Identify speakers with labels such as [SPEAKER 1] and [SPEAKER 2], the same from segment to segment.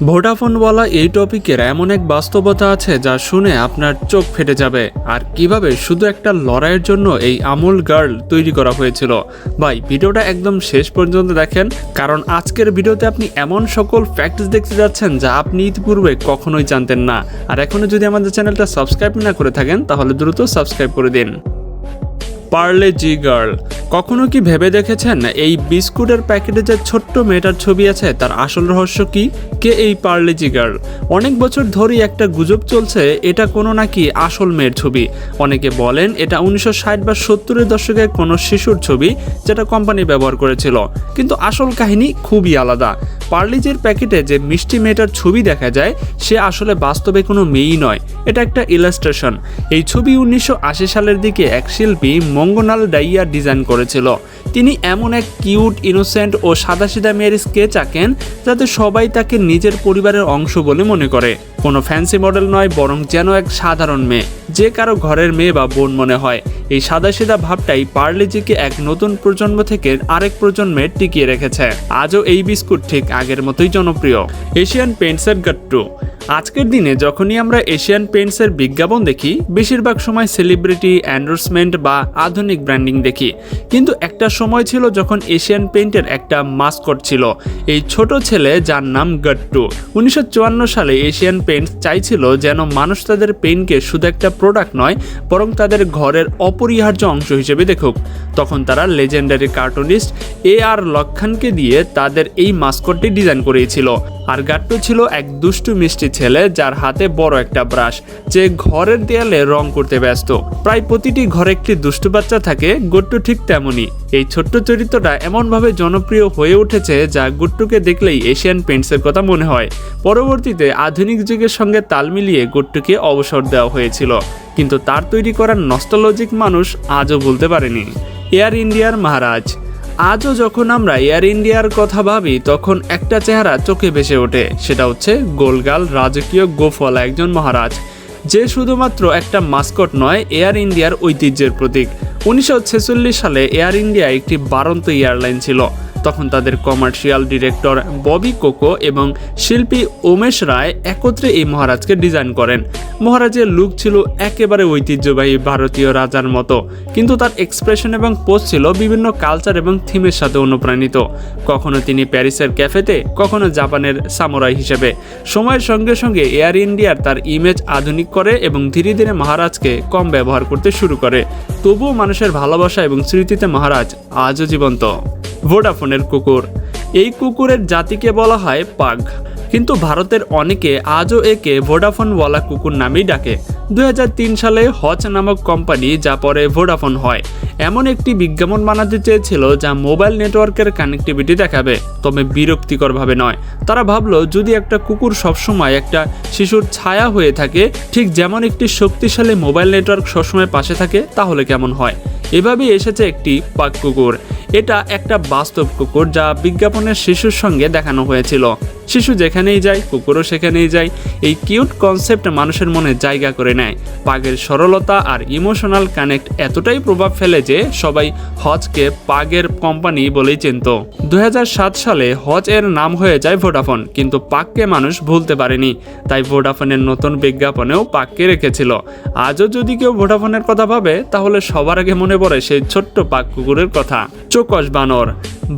[SPEAKER 1] ভোডাফোনওয়ালা এই টপিকের এমন এক বাস্তবতা আছে যা শুনে আপনার চোখ ফেটে যাবে। আর কীভাবে শুধু একটা লড়াইয়ের জন্য এই আমুল গার্ল তৈরি করা হয়েছিল? ভাই, ভিডিওটা একদম শেষ পর্যন্ত দেখেন, কারণ আজকের ভিডিওতে আপনি এমন সকল ফ্যাক্টস দেখতে যাচ্ছেন যা আপনি ইতিপূর্বে কখনোই জানতেন না। আর এখনও যদি আমাদের চ্যানেলটা সাবস্ক্রাইব না করে থাকেন, তাহলে দ্রুত সাবস্ক্রাইব করে দিন। Parle G girl. কখনো কি ভেবে দেখেছেন এই বিস্কুটের প্যাকেটে যে ছোট্ট মেয়েটার ছবি আছে, তার আসল রহস্য কি? কে এই পার্লে জি গার্ল? অনেক বছর ধরেই একটা গুজব চলছে, এটা কোনো নাকি আসল মেয়ের ছবি। অনেকে বলেন এটা উনিশশো ষাট বা সত্তরের দশকের কোনো শিশুর ছবি, যেটা কোম্পানি ব্যবহার করেছিল। কিন্তু আসল কাহিনী খুবই আলাদা। পার্লিজের প্যাকেটে যে মিষ্টি মেয়েটার ছবি দেখা যায়, সে আসলে বাস্তবে কোনো মেয়েই নয়। এটা একটা ইলাস্ট্রেশন এই ছবি উনিশশো আশি সালের দিকে এক শিল্পী মঙ্গনাল ডাইয়া ডিজাইন করেছিল। তিনি এমন এক কিউট ইনোসেন্ট ও সাদাসিধা মেয়ের স্কেচ আঁকেন, যাতে সবাই তাকে নিজের পরিবারের অংশ বলে মনে করে। কোনো ফ্যান্সি মডেল নয়, বরং যেন এক সাধারণ মেয়ে। যে কারও ঘরের মেয়ে বা বোন মনে হয়। এই সাদাসিধা ভাবটাই পার্লেজিকে এক নতুন প্রজন্ম থেকে আরেক প্রজন্মে টিকিয়ে রেখেছে। আজও এই বিস্কুট ঠিক আগের মতোই জনপ্রিয়। এশিয়ান পেন্টসের গাট্টু। আজকের দিনে যখনই আমরা এশিয়ান পেন্টসের বিজ্ঞাপন দেখি, বেশিরভাগ সময় সেলিব্রিটি, অ্যান্ডোর্সমেন্ট বা আধুনিক ব্র্যান্ডিং দেখি। কিন্তু একটা সময় ছিল যখন এশিয়ান পেন্টের একটা মাস্কট ছিল। এই ছোট ছেলে যার নাম গট্টু। উনিশশো সালে এশিয়ান পেন্টস চাইছিল যেন মানুষ তাদের পেনকে শুধু একটা প্রোডাক্ট নয়, বরং তাদের ঘরের অপরিহার্য অংশ হিসেবে দেখুক। তখন তারা লেজেন্ডারি কার্টুনিস্ট এ আর লক্ষণকে দিয়ে তাদের এই মাস্কটটি ডিজাইন করিয়েছিল আর গাট্টু ছিল এক দুষ্টু মিষ্টি ছেলে যার হাতে বড় একটা ব্রাশ যে ঘরের দেয়ালে রং করতে ব্যস্ত। প্রায় প্রতিটি ঘরে একটি দুষ্টু বাচ্চা থাকে, গট্টু ঠিক তেমনই। এই ছোট্ট চরিত্রটা এমনভাবে জনপ্রিয় হয়ে উঠেছে যা গুট্টুকে দেখলেই এশিয়ান পেন্টসের কথা মনে হয়। পরবর্তীতে আধুনিক যুগের সঙ্গে তাল মিলিয়ে গুট্টুকে অবসর দেওয়া হয়েছিল। কিন্তু তার তৈরি করার নস্টালজিক মানুষ আজও বলতে পারেনি। এয়ার ইন্ডিয়ার মহারাজ। আজও যখন আমরা এয়ার ইন্ডিয়ার কথা ভাবি, তখন একটা চেহারা চোখে ভেসে ওঠে। সেটা হচ্ছে গোলগাল রাজকীয় গোফলা একজন মহারাজ। যে শুধুমাত্র একটা মাস্কট নয়, এয়ার ইন্ডিয়ার ঐতিহ্যের প্রতীক। উনিশশো ছেচল্লিশ সালে এয়ার ইন্ডিয়া একটি বারন্ত এয়ারলাইন ছিল। তখন তাদের কমার্শিয়াল ডিরেক্টর ববি কোকো এবং শিল্পী উমেশ রায় একত্রে এই মহারাজকে ডিজাইন করেন। মহারাজের লুক ছিল একেবারে ঐতিহ্যবাহী ভারতীয় রাজার মতো, কিন্তু তার এক্সপ্রেশন এবং পোজ ছিল বিভিন্ন কালচার এবং থিমের সাথে অনুপ্রাণিত। কখনো তিনি প্যারিসের ক্যাফেতে, কখনো জাপানের সামুরাই হিসেবে। সময়ের সঙ্গে সঙ্গে এয়ার ইন্ডিয়ার তার ইমেজ আধুনিক করে এবং ধীরে ধীরে মহারাজকে কম ব্যবহার করতে শুরু করে। তবুও মানুষের ভালোবাসা এবং স্মৃতিতে মহারাজ আজও জীবন্ত। ভোডাফোনের কুকুর। এই কুকুরের জাতিকে বলা হয় পাগ। কিন্তু ভারতের অনেকে আজও একে ভোডাফোনওয়ালা কুকুর নামেই ডাকে। দু হাজার তিন সালে হচ নামক কোম্পানি যা পরে ভোডাফোন হয়, এমন একটি বিজ্ঞাপন বানাতে চেয়েছিল যা মোবাইল নেটওয়ার্কের কানেক্টিভিটি দেখাবে, তবে বিরক্তিকরভাবে নয়। তারা ভাবলো, যদি একটা কুকুর সবসময় একটা শিশুর ছায়া হয়ে থাকে, ঠিক যেমন একটি শক্তিশালী মোবাইল নেটওয়ার্ক সবসময় পাশে থাকে, তাহলে কেমন হয়? এভাবেই এসেছে একটি পাক কুকুর। এটা একটা বাস্তব কুকুর যা বিজ্ঞাপনের শিশুর সঙ্গে দেখানো হয়েছিল। শিশু যেখানেই যায়, কুকুরও সেখানেই যায়। এই কিউট কনসেপ্ট মানুষের মনে জায়গা করে নেয়। পাগের সরলতা আর ইমোশনাল কানেক্ট এতটাই প্রভাব ফেলে যে সবাই হজকে পাগের কোম্পানি বলেই চিনত। দু সালে হজ এর নাম হয়ে যায় ভোডাফোন, কিন্তু পাককে মানুষ ভুলতে পারেনি। তাই ভোডাফোনের নতুন বিজ্ঞাপনেও পাককে রেখেছিল। আজও যদি কেউ ভোডাফোনের কথা ভাবে, তাহলে সবার আগে মনে পড়ে সেই ছোট্ট পাক কুকুরের কথা। চোকস বানর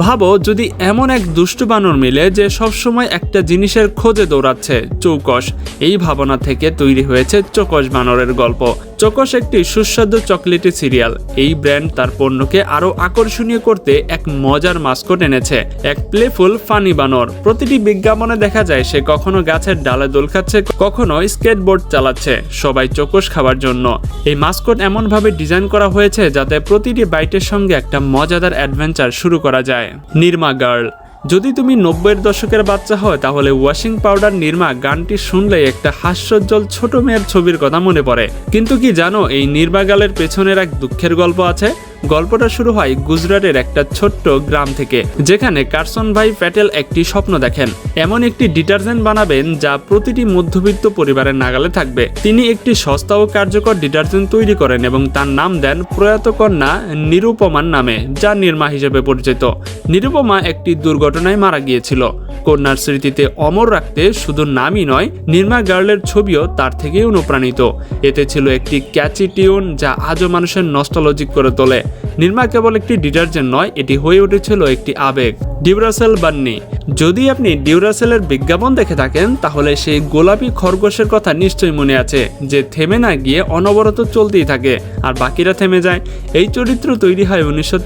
[SPEAKER 1] ভাবো যদি এমন এক দুষ্টু বানর মিলে যে সবসময় একটা জিনিসের খোঁজে দৌড়াচ্ছে, চৌকস। এই ভাবনা থেকে তৈরি হয়েছে চোকস বানরের গল্প। চোকস একটি সুস্বাদু চকলেটি সিরিয়াল। এই ব্র্যান্ড তার পণ্যকে আরও আকর্ষণীয় করতে এক মজার মাস্কট এনেছে, এক প্লেফুল ফানি বানর। প্রতিটি বিজ্ঞাপনে দেখা যায় সে কখনো গাছের ডালে দোল খাচ্ছে, কখনো স্কেটবোর্ড চালাচ্ছে, সবাই চোকস খাবার জন্য। এই মাস্কট এমনভাবে ডিজাইন করা হয়েছে যাতে প্রতিটি বাইটের সঙ্গে একটা মজাদার অ্যাডভেঞ্চার শুরু করা যায়। নির্মা গার্ল। যদি তুমি নব্বইয়ের দশকের বাচ্চা হয়, তাহলে ওয়াশিং পাউডার নির্মা গানটি শুনলে একটা হাস্যজ্জ্বল ছোট মেয়ের ছবির কথা মনে পড়ে। কিন্তু কি জানো, এই নির্মা গালের পেছনের এক দুঃখের গল্প আছে? গল্পটা শুরু হয় গুজরাটের একটা ছোট্ট গ্রাম থেকে, যেখানে কারসন ভাই প্যাটেল একটি স্বপ্ন দেখেন। এমন একটি ডিটারজেন্ট বানাবেন যা প্রতিটি মধ্যবিত্ত পরিবারের নাগালে থাকবে। তিনি একটি সস্তা ও কার্যকর ডিটারজেন্ট তৈরি করেন এবং তার নাম দেন প্রয়াত কন্যা নিরুপমার নামে, যা নির্মা হিসেবে পরিচিত। নিরুপমা একটি দুর্ঘটনায় মারা গিয়েছিল। কন্যার স্মৃতিতে অমর রাখতে শুধু নামই নয়, নির্মা গার্লের ছবিও তার থেকেই অনুপ্রাণিত। এতে ছিল একটি ক্যাচি টিউন যা আজও মানুষের নস্টলজিক করে তোলে। নির্মা কেবল একটি ডিটারজেন্ট নয় এটি হয়ে উঠেছিল একটি আবেগ। Duracell bunny. যদি আপনি ডিউরাসেলের বিজ্ঞাপন দেখে থাকেন, তাহলে সেই গোলাপি খরগোশের কথা নিশ্চয়ই মনে আছে, যে থেমে না গিয়ে অনবরত চলতেই থাকে, আর বাকিরা থেমে যায়। এই চরিত্র তৈরি হয় উনিশশো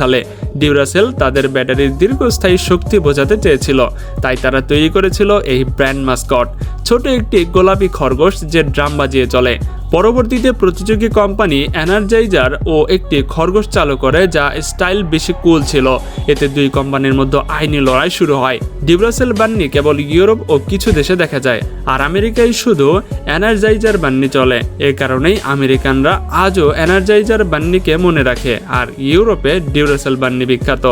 [SPEAKER 1] সালে। ডিউরাসেল তাদের ব্যাটারির দীর্ঘস্থায়ী শক্তি বোঝাতে চেয়েছিল, তাই তারা তৈরি করেছিল এই ব্র্যান্ড মাস্কট। ছোট একটি গোলাপি খরগোশ যে ড্রাম বাজিয়ে চলে। পরবর্তীতে প্রতিযোগী কোম্পানি এনার্জাইজার ও একটি খরগোশ চালু করে, যা স্টাইল বেশি কুল ছিল। এতে দুই কোম্পানির মধ্যে আইনি লড়াই শুরু হয়। ডিব্রাসেল বান্নি কেবল ইউরোপ ও কিছু দেশে দেখা যায়, আর আমেরিকায় শুধু এনার্জাইজার বান্নি চলে। এ কারণেই আমেরিকানরা আজও এনার্জাইজার বান্নিকে মনে রাখে, আর ইউরোপে ডিউরাসেল বান্নি বিখ্যাত।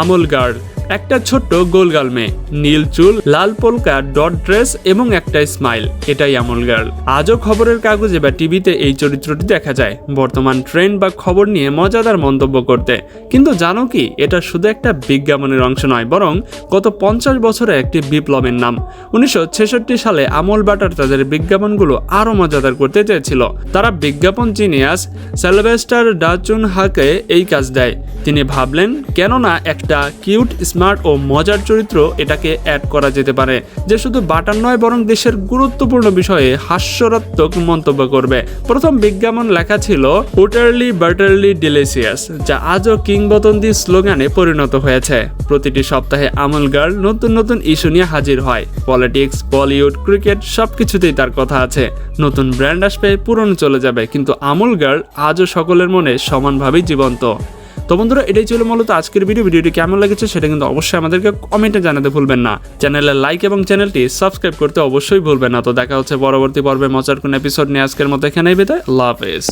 [SPEAKER 1] আমুল গার্ড। একটা ছোট্ট গোলগাল মেয়ে। নীল চুল, লাল পোলকা, ডট ড্রেস এবং একটা স্মাইল এটাই আমল গার্ল আজও খবরের কাগজে বা টিভিতে এই চরিত্রটি দেখা যায়। বর্তমান ট্রেন্ড বা খবর নিয়ে মজাদার মন্তব্য করতে। কিন্তু জানো কি, এটা শুধু একটা বিজ্ঞাপনের অংশ নয়, বরং গত পঞ্চাশ বছরে একটি বিপ্লবের নাম। উনিশশো ছেষট্টি সালে আমল বাটার তাদের বিজ্ঞাপনগুলো আরও মজাদার করতে চেয়েছিল। তারা বিজ্ঞাপন জিনিয়াস সেলভেস্টার ডাচুন হাকে এই কাজ দেয়। তিনি ভাবলেন, কেননা একটা কিউট স্মার্ট ও মজার চরিত্র এটাকে অ্যাড করা যেতে পারে, যে শুধু বাটার নয়, বরং দেশের গুরুত্বপূর্ণ বিষয়ে হাস্যরাত্মক মন্তব্য করবে। প্রথম বিজ্ঞাপন লেখা ছিল, উটারলি বাটারলি ডিলিসিয়াস যা আজও কিংবদন্তি স্লোগানে পরিণত হয়েছে। প্রতিটি সপ্তাহে আমল গার্ল নতুন নতুন ইস্যু নিয়ে হাজির হয়। পলিটিক্স, বলিউড, ক্রিকেট সবকিছুতেই তার কথা আছে। নতুন ব্র্যান্ড আসবে, পুরনো চলে যাবে, কিন্তু আমল গার্ল আজও সকলের মনে সমানভাবেই জীবন্ত। তো বন্ধুরা, এটাই ছিল মূলত আজকের ভিডিও ভিডিওটি কেমন লেগেছে সেটা কিন্তু অবশ্যই আমাদেরকে কমেন্টে জানাতে ভুলবেন না। চ্যানেলের লাইক এবং চ্যানেলটি সাবস্ক্রাইব করতে অবশ্যই ভুলবেন না। তো দেখা হচ্ছে পরবর্তী পর্বে মজার কোন এপিসোড নিয়ে আজকের মতো এখানেই বিদায়। লাভ হাফেজ।